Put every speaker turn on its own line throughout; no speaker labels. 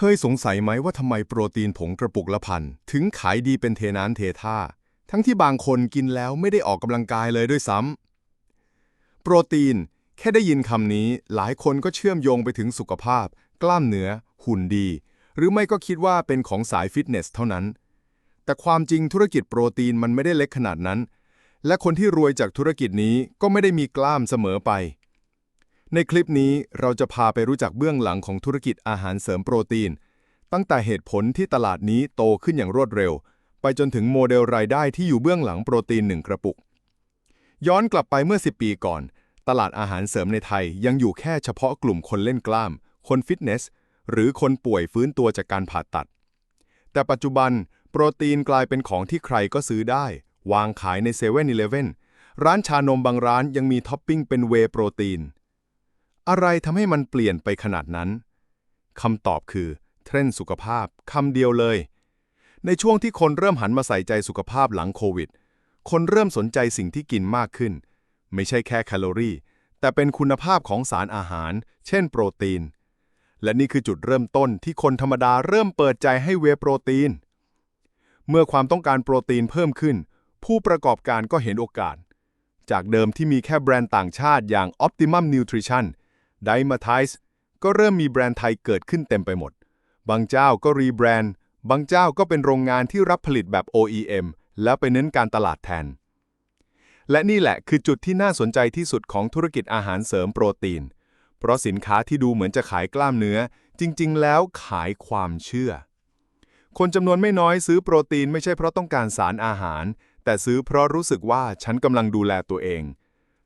เคยสงสัยไหมว่าทำไมโปรตีนผงกระปุกละพัน ถึงขายดีเป็นเทน้ำเทท่า ทั้งที่บางคนกินแล้วไม่ได้ออกกำลังกายเลยด้วยซ้ำโปรตีน แค่ได้ยินคำนี้ หลายคนก็เชื่อมโยงไปถึงสุขภาพ กล้ามเนื้อ หุ่นดี หรือไม่ก็คิดว่าเป็นของสายฟิตเนสเท่านั้น แต่ความจริงธุรกิจโปรตีนมันไม่ได้เล็กขนาดนั้น และคนที่รวยจากธุรกิจนี้ก็ไม่ได้มีกล้ามเสมอไป ในคลิปนี้เราจะพาไปรู้จักเบื้องหลังของธุรกิจอาหารเสริมโปรตีน ตั้งแต่เหตุผลที่ตลาดนี้โตขึ้นอย่างรวดเร็ว ไปจนถึงโมเดลรายได้ที่อยู่เบื้องหลังโปรตีนหนึ่งกระปุก ย้อนกลับไปเมื่อ 10 ปีก่อน ตลาดอาหารเสริมในไทยยังอยู่แค่เฉพาะกลุ่มคนเล่นกล้าม คนฟิตเนส หรือคนป่วยฟื้นตัวจากการผ่าตัด แต่ปัจจุบัน โปรตีนกลายเป็นของที่ใครก็ซื้อได้ วางขายใน7 e เ e ่ e อร้านชานมบางร้านยังมีท็อปปิ้งเป็นเวโปรตีน อะไรทำให้มันเปลี่ยนไปขนาดนั้นคำตอบคือ เทรนด์สุขภาพคำเดียวเลย ในช่วงที่คนเริ่มหันมาใส่ใจสุขภาพหลังโควิด คนเริ่มสนใจสิ่งที่กินมากขึ้น ไม่ใช่แค่แคลอรี่ แต่เป็นคุณภาพของสารอาหาร เช่น โปรตีน และนี่คือจุดเริ่มต้นที่คนธรรมดาเริ่มเปิดใจให้เวโปรตีน เมื่อความต้องการโปรตีนเพิ่มขึ้น ผู้ประกอบการก็เห็นโอกาส จากเดิมที่มีแค่แบรนด์ต่างชาติอย่าง Optimum Nutrition d i m a t i z e ก็เริ่มมีแบรนด์ไทยเกิดขึ้นเต็มไปหมด บางเจ้าก็รีแบรนด์ บางเจ้าก็เป็นโรงงานที่รับผลิตแบบ OEM แล้วไปเน้นการตลาดแทน และนี่แหละคือจุดที่น่าสนใจที่สุดของธุรกิจอาหารเสริมโปรตีน เพราะสินค้าที่ดูเหมือนจะขายกล้ามเนื้อ จริง ๆ แล้วขายความเชื่อ คนจำนวนไม่น้อยซื้อโปรตีนไม่ใช่เพราะต้องการสารอาหาร แต่ซื้อเพราะรู้สึกว่าฉันกำลังดูแลตัวเอง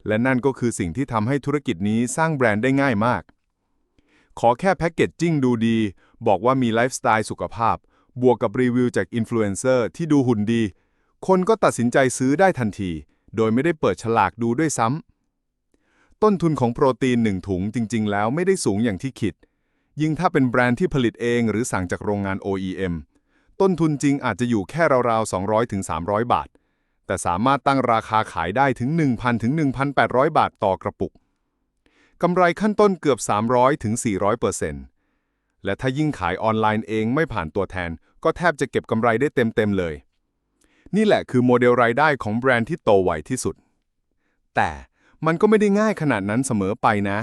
และนั่นก็คือสิ่งที่ทำให้ธุรกิจนี้สร้างแบรนด์ได้ง่ายมาก ขอแค่แพ็กเกจจิ้งดูดี บอกว่ามีไลฟ์สไตล์สุขภาพ บวกกับรีวิวจากอินฟลูเอนเซอร์ที่ดูหุ่นดี คนก็ตัดสินใจซื้อได้ทันที โดยไม่ได้เปิดฉลากดูด้วยซ้ำ ต้นทุนของโปรตีนหนึ่งถุงจริง ๆ แล้วไม่ได้สูงอย่างที่คิด ยิ่งถ้าเป็นแบรนด์ที่ผลิตเองหรือสั่งจากโรงงาน OEM ต้นทุนจริงอาจจะอยู่แค่ราวๆ 200ถึง300 บาท แต่สามารถตั้งราคาขายได้ถึง 1,000 ถึง 1,800 บาทต่อกระปุก กำไรขั้นต้นเกือบ 300 ถึง 400เปอร์เซ็นต์และถ้ายิ่งขายออนไลน์เองไม่ผ่านตัวแทน ก็แทบจะเก็บกำไรได้เต็ม ๆ เลย นี่แหละคือโมเดลรายได้ของแบรนด์ที่โตไวที่สุด แต่มันก็ไม่ได้ง่ายขนาดนั้นเสมอไปนะ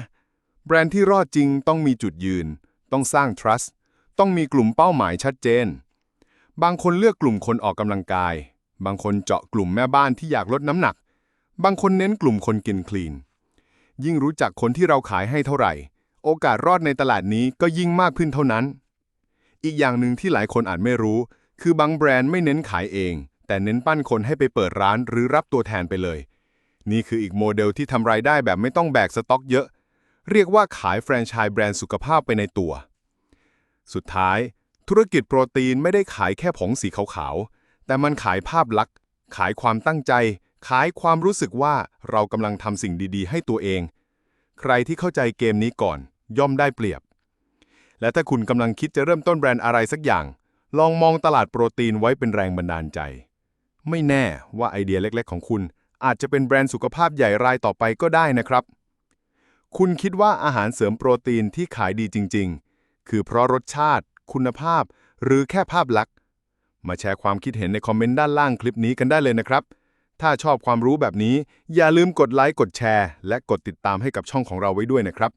แบรนด์ที่รอดจริงต้องมีจุดยืน ต้องสร้าง trust ต้องมีกลุ่มเป้าหมายชัดเจน บางคนเลือกกลุ่มคนออกกำลังกาย บางคนเจาะกลุ่มแม่บ้านที่อยากลดน้ำหนัก บางคนเน้นกลุ่มคนกินคลีน ยิ่งรู้จักคนที่เราขายให้เท่าไหร่ โอกาสรอดในตลาดนี้ก็ยิ่งมากขึ้นเท่านั้น อีกอย่างหนึ่งที่หลายคนอาจไม่รู้ คือบางแบรนด์ไม่เน้นขายเอง แต่เน้นปั้นคนให้ไปเปิดร้านหรือรับตัวแทนไปเลย นี่คืออีกโมเดลที่ทำรายได้แบบไม่ต้องแบกสต็อกเยอะ เรียกว่าขายแฟรนไชส์แบรนด์สุขภาพไปในตัว สุดท้าย ธุรกิจโปรตีนไม่ได้ขายแค่ผงสีขาวๆ แต่มันขายภาพลักษณ์ ขายความตั้งใจ ขายความรู้สึกว่าเรากำลังทำสิ่งดีๆ ให้ตัวเอง ใครที่เข้าใจเกมนี้ก่อน ย่อมได้เปรียบ และถ้าคุณกำลังคิดจะเริ่มต้นแบรนด์อะไรสักอย่าง ลองมองตลาดโปรตีนไว้เป็นแรงบันดาลใจ ไม่แน่ว่าไอเดียเล็กๆ ของคุณ อาจจะเป็นแบรนด์สุขภาพใหญ่รายต่อไปก็ได้นะครับ คุณคิดว่าอาหารเสริมโปรตีนที่ขายดีจริง ๆ คือเพราะรสชาติ คุณภาพ หรือแค่ภาพลักษณ์ มาแชร์ความคิดเห็นในคอมเมนต์ด้านล่างคลิปนี้กันได้เลยนะครับ ถ้าชอบความรู้แบบนี้ อย่าลืมกดไลค์กดแชร์ และกดติดตามให้กับช่องของเราไว้ด้วยนะครับ